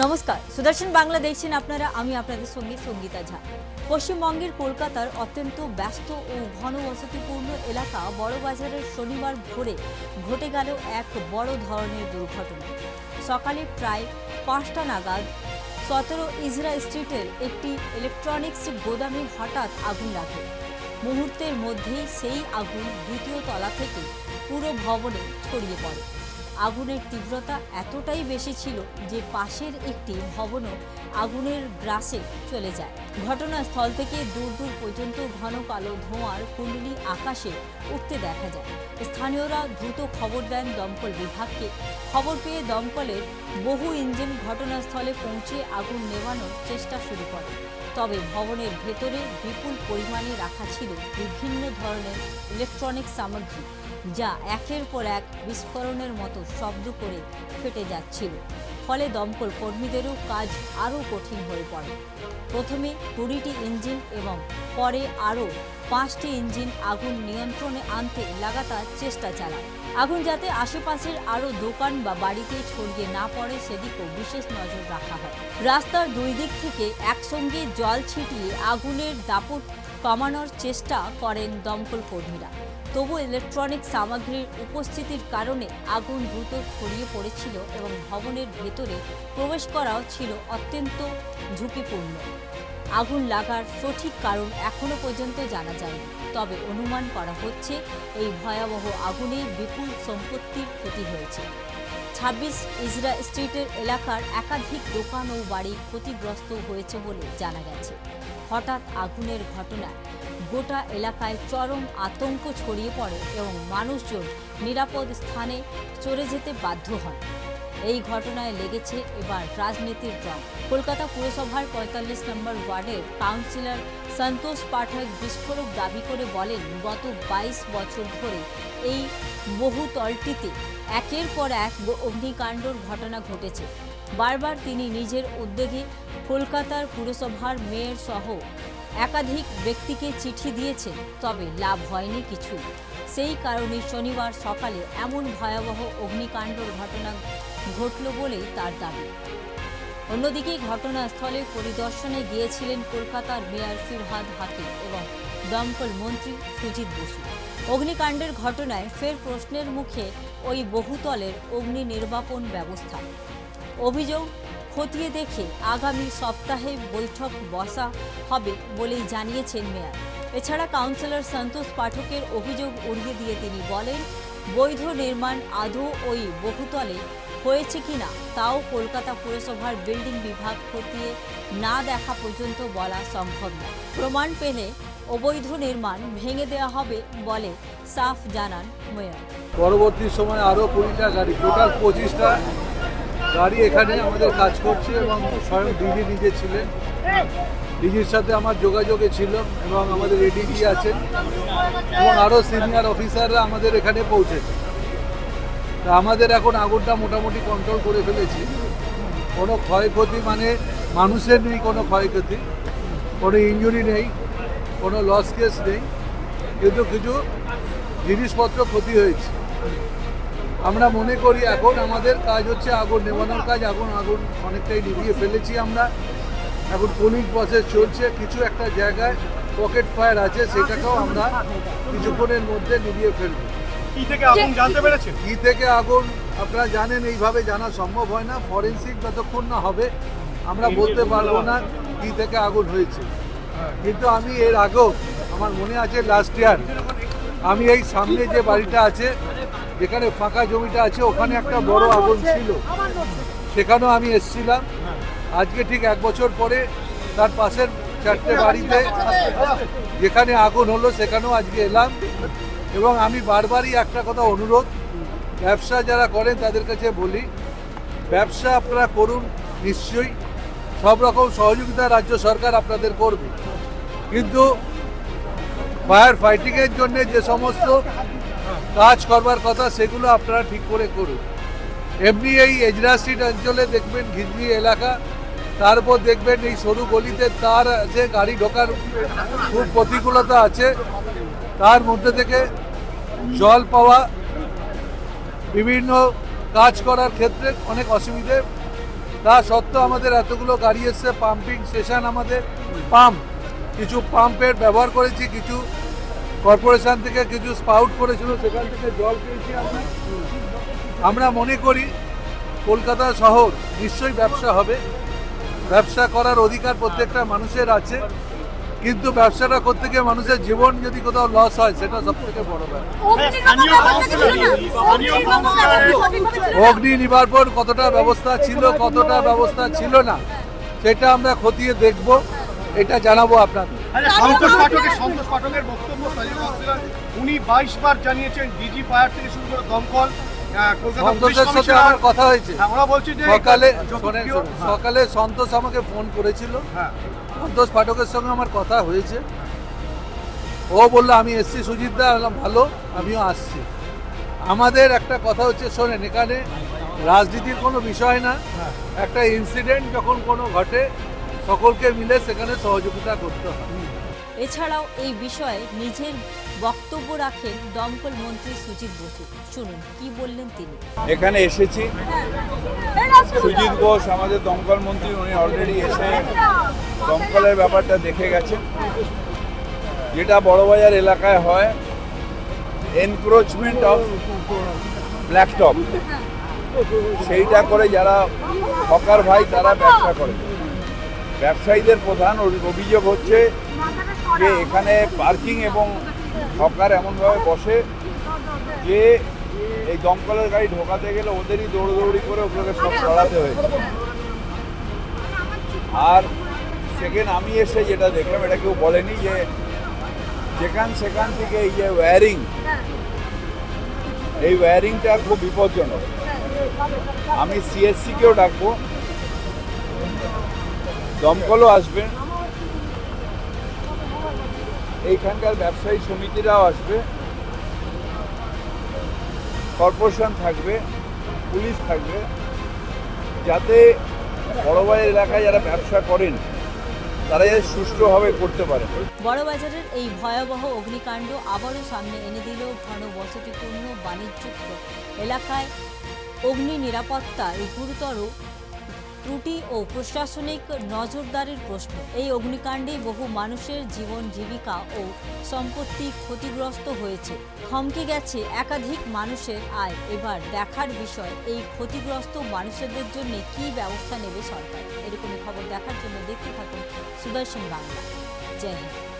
নমস্কার, সুদর্শন বাংলা দেখছেন আপনারা, আমি আপনাদের সঙ্গে সঙ্গীতা ঝা। পশ্চিমবঙ্গের কলকাতার অত্যন্ত ব্যস্ত ও ঘনবসতিপূর্ণ এলাকা বড়বাজারের শনিবার ভোরে ঘটে গেল এক বড় ধরনের দুর্ঘটনা। সকালে প্রায় পাঁচটা নাগাদ সতেরো ইজরা স্ট্রিটের একটি ইলেকট্রনিক্স গোদামে হঠাৎ আগুন লাগে। মুহূর্তের মধ্যেই সেই আগুন দ্বিতীয় তলা থেকে পুরো ভবনে ছড়িয়ে পড়ে। আগুনের তীব্রতা এতটাই বেশি ছিল যে পাশের একটি ভবনও আগুনের গ্রাসে চলে যায়। ঘটনাস্থল থেকে দূর দূর পর্যন্ত ঘন কালো ধোঁয়ার কুণ্ডলি আকাশে উঠতে দেখা যায়। স্থানীয়রা দ্রুত খবর দেন দমকল বিভাগকে। খবর পেয়ে দমকলের বহু ইঞ্জিন ঘটনাস্থলে পৌঁছে আগুন নেভানোর চেষ্টা শুরু করে। তবে ভবনের ভেতরে বিপুল পরিমাণে রাখা ছিল বিভিন্ন ধরনের ইলেকট্রনিক সামগ্রী, যা একের পর এক বিস্ফোরণের মতো শব্দ করে ফেটে যাচ্ছিল। ফলে দমকল কর্মীদেরও কাজ আরও কঠিন হয়ে পড়ে। প্রথমে কুড়িটি ইঞ্জিন এবং পরে আরও পাঁচটি ইঞ্জিন আগুন নিয়ন্ত্রণে আনতে লাগাতার চেষ্টা চালায়। আগুন যাতে আশেপাশের আরও দোকান বা বাড়িতে ছড়িয়ে না পড়ে, সেদিকেও বিশেষ নজর রাখা হয়। রাস্তার দুই দিক থেকে একসঙ্গে জল ছিটিয়ে আগুনের দাপট কমানোর চেষ্টা করেন দমকল কর্মীরা। তবু ইলেকট্রনিক সামগ্রীর উপস্থিতির কারণে আগুন দ্রুত ছড়িয়ে পড়েছিল এবং ভবনের ভেতরে প্রবেশ করাও ছিল অত্যন্ত ঝুঁকিপূর্ণ। আগুন লাগার সঠিক কারণ এখনও পর্যন্ত জানা যায়নি। তবে অনুমান করা হচ্ছে এই ভয়াবহ আগুনে বিপুল সম্পত্তির ক্ষতি হয়েছে। ছাব্বিশ ইজরা স্ট্রিটের এলাকার একাধিক দোকান ও বাড়ি ক্ষতিগ্রস্ত হয়েছে বলে জানা গেছে। হঠাৎ আগুনের ঘটনায় গোটা এলাকায় চরম আতঙ্ক ছড়িয়ে পড়ে এবং মানুষজন নিরাপদ স্থানে চলে যেতে বাধ্য হন। এই ঘটনায় লেগেছে এবার রাজনীতির রং কলকাতা পুরসভার পঁয়তাল্লিশ নম্বর ওয়ার্ডের কাউন্সিলর সন্তোষ পাঠক বিস্ফোরক দাবি করে বলেন, গত বাইশ বছর ধরে এই বহুতলটিতে একের পর এক অগ্নিকাণ্ডর ঘটনা ঘটেছে। বারবার তিনি নিজের উদ্যোগে কলকাতার পুরসভার মেয়র সহ একাধিক ব্যক্তিকে চিঠি দিয়েছেন, তবে লাভ হয়নি কিছু। সেই কারণে শনিবার সকালে এমন ভয়াবহ অগ্নিকাণ্ডর ঘটনা ঘটল বলেই তার দাবি। অন্যদিকে ঘটনাস্থলে পরিদর্শনে গিয়েছিলেন কলকাতার মেয়র ফিরহাদ হাকিম এবং দমকল মন্ত্রী সুজিত বসু। অগ্নিকাণ্ডের ঘটনায় ফের প্রশ্নের মুখে ওই বহুতলের অগ্নি নির্বাপন ব্যবস্থা। অভিযোগ খতিয়ে দেখে আগামী সপ্তাহে বৈঠক বসা হবে বলেই জানিয়েছেন মেয়র। এছাড়া কাউন্সিলর সন্তোষ পাঠকের অভিযোগ উড়িয়ে দিয়ে তিনি বলেন, বৈধ নির্মাণ আদৌ ওই বহুতলে হয়েছে কিনা তাও কলকাতা পুরসভার বিল্ডিং বিভাগ খতিয়ে না দেখা পর্যন্ত বলা সম্ভব নয়। প্রমাণ পেলে অবৈধ নির্মাণ ভেঙে দেওয়া হবে বলে সাফ জানান মেয়র। পরবর্তী সময় আরও কুড়িটা গাড়ি, টোটাল পঁচিশটা গাড়ি এখানে আমাদের কাজ করছে এবং স্বয়ং ডিজি নিজে ছিলেন। ডিজির সাথে আমার যোগাযোগে ছিল এবং আমাদের এডিজি আছেন এবং আরও সিনিয়র অফিসাররা আমাদের এখানে পৌঁছেছে। তা আমাদের এখন আগুনটা মোটামুটি কন্ট্রোল করে ফেলেছি। কোনো ক্ষয়ক্ষতি মানে মানুষের নেই, কোনো ক্ষয়ক্ষতি। কোনো ইঞ্জুরি নেই, কোনো লস কেস নেই। কিন্তু কিছু জিনিসপত্র ক্ষতি হয়েছে। আমরা মনে করি এখন আমাদের কাজ হচ্ছে আগুন নেভানোর কাজ। আগুন আগুন অনেকটাই নিভিয়ে ফেলেছি আমরা। এখন পুলিশ প্রসেস চলছে। কিছু একটা জায়গায় পকেট ফায়ার আছে সেটাকেও আমরা কিছুক্ষণের মধ্যে নিভিয়ে ফেলব। কি থেকে আগুন জানতে পেরেছেন? কি থেকে আগুন আপনারা জানেন এইভাবে জানা সম্ভব হয় না। ফরেন্সিক যতক্ষণ না হবে আমরা বলতে পারব না। কি থেকে আগুন হয়েছে। কিন্তু আমি এর আগেও আমার মনে আছে লাস্ট ইয়ার আমি এই সামনে যে বাড়িটা আছে যেখানে ফাঁকা জমিটা আছে, ওখানে একটা বড় আগুন ছিল। সেখানেও আমি এসেছিলাম। আজকে ঠিক এক বছর পরে তার পাশের চারটে বাড়িতে যেখানে আগুন হলো, সেখানেও আজকে এলাম। এবং আমি বারবারই একটা কথা অনুরোধ, ব্যবসা যারা করেন তাদের কাছে বলি, ব্যবসা আপনারা করুন নিশ্চয়ই। সব রকম সহযোগিতা রাজ্য সরকার আপনাদের করবে। কিন্তু ফায়ার ফাইটিংয়ের জন্য যে সমস্ত কাজ করবার কথা, সেগুলো আপনারা ঠিক করে করুন। এমনি এই এজরা স্ট্রিট অঞ্চলে দেখবেন ঘিঞ্জি এলাকা, তারপর দেখবেন এই সরু গলিতে তার আছে, গাড়ি ঢোকার খুব প্রতিকূলতা আছে। তার মধ্যে থেকে জল পাওয়া, বিভিন্ন কাজ করার ক্ষেত্রে অনেক অসুবিধে। তা সত্ত্বেও আমাদের এতগুলো গাড়ি এসছে পাম্পিং স্টেশন আমাদের পাম্প কিছু পাম্পের ব্যবহার করেছি, কিছু কর্পোরেশন থেকে কিছু স্পাউট করেছিল, সেখান থেকে জল পেয়েছি আমরা। আমরা মনে করি কলকাতা শহর নিশ্চয়ই ব্যবসা হবে। ব্যবসা করার অধিকার প্রত্যেকটা মানুষের আছে। কিন্তু ব্যবসাটা করতে গিয়ে মানুষের জীবন যদি কোথাও লস হয়, সেটা সব থেকে বড় ব্যাপার। অগ্নি নিবারণ কতটা ব্যবস্থা ছিল, কতটা ব্যবস্থা ছিল না, সেটা আমরা খতিয়ে দেখব। এটা জানাব আপনাদের। সন্তোষ পাঠকের সন্তোষ পাঠকের বক্তব্য স্থানীয় কাউন্সিলর উনি বাইশ বার জানিয়েছেন ডিজি ফায়ার থেকে শুরু করে দমকল সন্তোষের সাথে আমার কথা হয়েছে। হ্যাঁ, সকালে শোনেন, সকালে সন্তোষ আমাকে ফোন করেছিল। হ্যাঁ। সন্তোষ পাঠকের সঙ্গে আমার কথা হয়েছে। ও বলল আমি এসছি সুজিত দা। বললাম ভালো আমিও আসছি। আমাদের একটা কথা হচ্ছে শোনেন এখানে রাজনীতির কোনো বিষয় না। একটা ইনসিডেন্ট যখন কোনো ঘটে সকলকে মিলে সেখানে সহযোগিতা করতে হয়। এছাড়াও এই বিষয়ে নিজের বক্তব্য রাখেন দমকল মন্ত্রী সুজিত বসু। শুনুন কি বললেন তিনি? এখানে এসেছি। সুজিত ঘোষ আমাদের দমকল মন্ত্রী উনি অলরেডি এসে দমকলের ব্যাপারটা দেখে গেছেন। যেটা বড়বাজার এলাকায় হয় এনক্রোচমেন্ট অফ ব্ল্যাকটপ সেইটা করে যারা হকার ভাই তারা ব্যবসা করে। ব্যবসায়ীদের প্রধান অভিযোগ হচ্ছে যে এখানে পার্কিং এবং হকার এমনভাবে বসে যে এই দমকলের গাড়ি ঢোকাতে গেলে ওদেরই দৌড়দৌড়ি করে ওগুলোকে সব সরাতে হয়েছে। আর সেকেন্ড আমি এসে যেটা দেখলাম, এটা কেউ বলেনি যে যেখান সেখান থেকে এই যে ওয়্যারিং এই ওয়্যারিংটা খুব বিপজ্জনক। আমি সিএসসিকেও ডাকবো। দমকলও আসবেন এইখানকার ব্যবসায়ী সমিতিরাও আসবে। কর্পোরেশন থাকবে, পুলিশ থাকবে। যাতে বড়বাজার এলাকায় যারা ব্যবসা করেন, তারা যাতে সুষ্ঠুভাবে করতে পারে। বড়বাজারের এই ভয়াবহ অগ্নিকাণ্ড আবারও সামনে এনে দিল ঘন বসতিপূর্ণ বাণিজ্যুক্ত এলাকায় অগ্নি নিরাপত্তার গুরুতর ত্রুটি ও প্রশাসনিক নজরদারির প্রশ্ন। এই অগ্নিকাণ্ডে বহু মানুষের জীবন, জীবিকা ও সম্পত্তি ক্ষতিগ্রস্ত হয়েছে। থমকে গেছে একাধিক মানুষের আয়। এবার দেখার বিষয়, এই ক্ষতিগ্রস্ত মানুষদের জন্য কি ব্যবস্থা নেবে সরকার? এরকমই খবর দেখার জন্য দেখতে থাকুন সুদর্শন বাংলা। জয় হিন্দ।